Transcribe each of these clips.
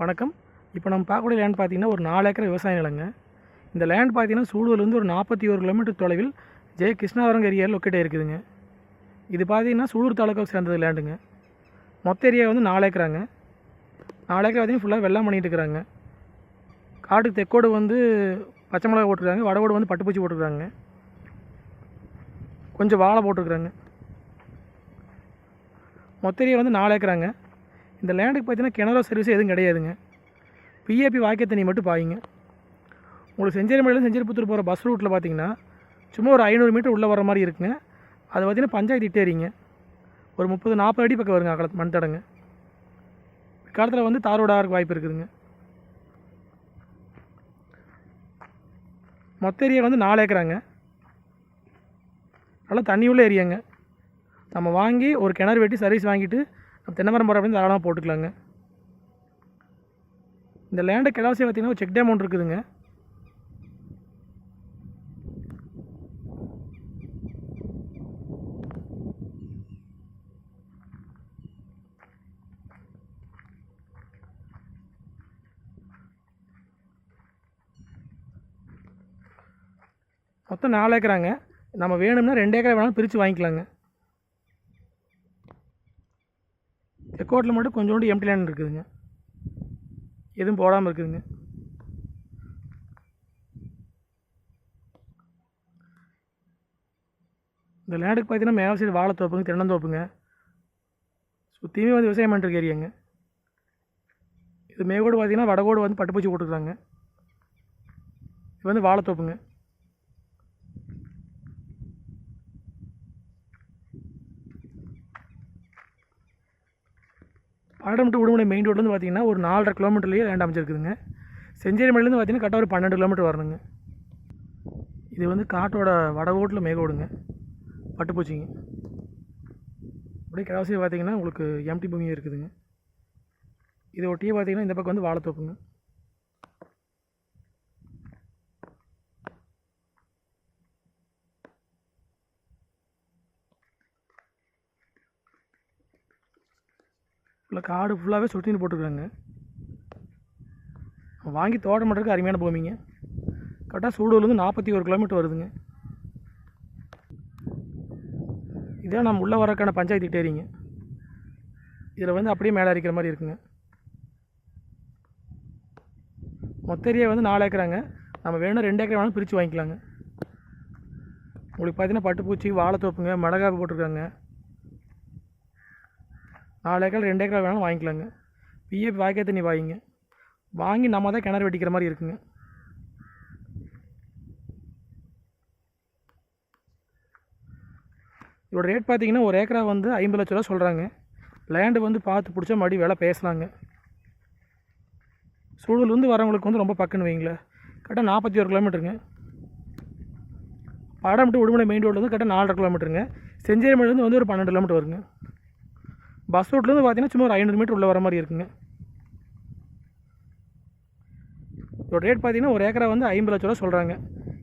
வணக்கம். இப்போ நம்ம பார்க்கக்கூடிய லேண்ட் பார்த்தீங்கன்னா ஒரு நாலு ஏக்கர் விவசாய நிலங்க. இந்த லேண்ட் பார்த்தீங்கன்னா சூலூர்லேருந்து ஒரு நாற்பத்தி ஒரு கிலோமீட்டர் தொலைவில் ஜெய கிருஷ்ணாவரம் ஏரியாவில் லொக்கேட் இருக்குதுங்க இது பார்த்தீங்கன்னா சூலூர் தாலுக்காவை சேர்ந்தது லேண்டுங்க மொத்த ஏரியா வந்து நாலு ஏக்கராங்க. நாலு ஏக்கர் பார்த்தீங்கன்னா ஃபுல்லாக வெள்ளம் பண்ணிகிட்டு இருக்கிறாங்க. காட்டுக்கு தெக்கோடு வந்து பச்சை மிளகா போட்டிருக்காங்க. வடகோடு வந்து பட்டுப்பூச்சி போட்டிருக்காங்க. கொஞ்சம் வாழை போட்டிருக்குறாங்க. மொத்த ஏரியா வந்து நாலு ஏக்கராங்க. இந்த லேண்டுக்கு பார்த்தீங்கன்னா கிணறு சர்வீஸ் எதுவும் கிடையாதுங்க. பிஏபி வாக்கிய தண்ணி மட்டும் பாயுங்க. உங்களுக்கு செஞ்சேரி மலையில செஞ்சேரிபுத்தூர் போகிற பஸ் ரூட்டில் பார்த்தீங்கன்னா சும்மா ஒரு ஐநூறு மீட்டர் உள்ளே வர மாதிரி இருக்குங்க. அது பார்த்தீங்கன்னா பஞ்சாயத்து இட்டேறிங்க ஒரு முப்பது நாற்பது அடி பக்கம் வருங்க அகல மண் தடங்க காலத்தில் வந்து தாரோட ஆகிறதுக்கு வாய்ப்பு இருக்குதுங்க. மொத்த ஏரியா வந்து நாலு ஏக்கராங்க. நல்லா தண்ணி உள்ள ஏரியாங்க. நம்ம வாங்கி ஒரு கிணறு வெட்டி சர்வீஸ் வாங்கிட்டு தென்னை மரம் போகிற அப்படின்னு தாராளமாக போட்டுக்கலாங்க. இந்த லேண்டை கிடவாசி பார்த்திங்கன்னா ஒரு செக் டேமௌண்ட் இருக்குதுங்க. மொத்தம் நாலு ஏக்கராங்க. நம்ம வேணும்னா ரெண்டு ஏக்கரை வேணாலும் பிரித்து வாங்கிக்கலாங்க. தெக்கோட்டில் மட்டும் கொஞ்சோண்டு எம்டி லேண்ட் இருக்குதுங்க. எதுவும் போடாமல் இருக்குதுங்க. இந்த லேண்டுக்கு பார்த்தீங்கன்னா மேலே சைடு வாழைத்தோப்புங்க தென்னந்தோப்புங்க சுற்றியுமே வந்து விவசாயம் பண்ணிட்டு ஏரியாங்க. இது மேகோடு பார்த்தீங்கன்னா வடகோடு வந்து பட்டுப்பூச்சி போட்டுருக்காங்க இது வந்து வாழைத்தோப்புங்க. பாடம் டு உடுமலை மெயின் ரோட்லேருந்து பார்த்தீங்கன்னா ஒரு நாலரை கிலோமீட்டர்லேயே லேண்ட் அமைச்சிருக்குதுங்க செஞ்சேரி மலையிலேருந்து பார்த்தீங்கன்னா கரெக்டாக ஒரு பன்னெண்டு கிலோமீட்டர் வரணுங்க. இது வந்து காட்டோட வடகோட்டில் மேகோடுங்க பட்டுப்பூச்சிங்க அப்படியே கிராசி பார்த்தீங்கன்னா உங்களுக்கு எம்டி பூமியும் இருக்குதுங்க. இதை ஒட்டியே பார்த்தீங்கன்னா இந்த பக்கம் வந்து வாழைத்தோப்புங்க. ஃபுல்லாக காடு ஃபுல்லாகவே சுற்றின்னு போட்டிருக்காங்க. வாங்கி தோட்டம் பண்ணுறதுக்கு அருமையான பூமிங்க. கரெக்டாக சூடூர்லேருந்து நாற்பத்தி ஒரு கிலோமீட்டர் வருதுங்க. இதே நம்ம உள்ளே வரக்கான பஞ்சாயத்து கிட்டேறிங்க இதில் வந்து அப்படியே மேலே அரிக்கிற மாதிரி இருக்குங்க. மொத்த ஏரியா வந்து நாலு ஏக்கராங்க. நம்ம வேணும் ரெண்டு ஏக்கர் வேணாலும் பிரித்து வாங்கிக்கலாங்க. உங்களுக்கு பார்த்தீங்கன்னா பட்டுப்பூச்சி வாழைத்தோப்புங்க மிளகாய் போட்டிருக்காங்க. நாலு ஏக்கர் ரெண்டு ஏக்கர் வேணாலும் வாங்கிக்கலாங்க. பிஏபி வாய்க்கா தண்ணி வாங்கிங்க வாங்கி நம்ம தான் கிணறு வெட்டிக்கிற மாதிரி இருக்குங்க. இதோட ரேட் பார்த்தீங்கன்னா ஒரு ஏக்கரா வந்து ஐம்பது லட்ச ரூபா சொல்கிறாங்க லேண்டு வந்து பார்த்து பிடிச்சா மறுபடியும் விலை பேசலாங்க சூழல்லேருந்து வரவங்களுக்கு வந்து ரொம்ப பக்கன்னு வைங்களேன். கரெக்டாக நாற்பத்தி ஒரு கிலோமீட்டருங்க. படம் டு உடுமலை மெயின் ரோட்லேருந்து கரெக்டாக நாலரை கிலோமீட்டருங்க. செஞ்சேரி மலையிலேருந்து வந்து ஒரு பன்னெண்டு கிலோமீட்டர் வருங்க. பஸ் ரூட்லேருந்து பார்த்தீங்கன்னா சும்மா ஒரு ஐநூறு மீட்டர் உள்ளே வர மாதிரி இருக்குங்க. இதோட ரேட் பார்த்தீங்கன்னா ஒரு ஏக்கரா வந்து ஐம்பது லட்ச ரூபா சொல்கிறாங்க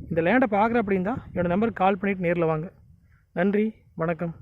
இந்த லேண்டை பார்க்குற அப்படின்னா என்னோடய நம்பருக்கு கால் பண்ணிவிட்டு நேரில் வாங்க. நன்றி வணக்கம்.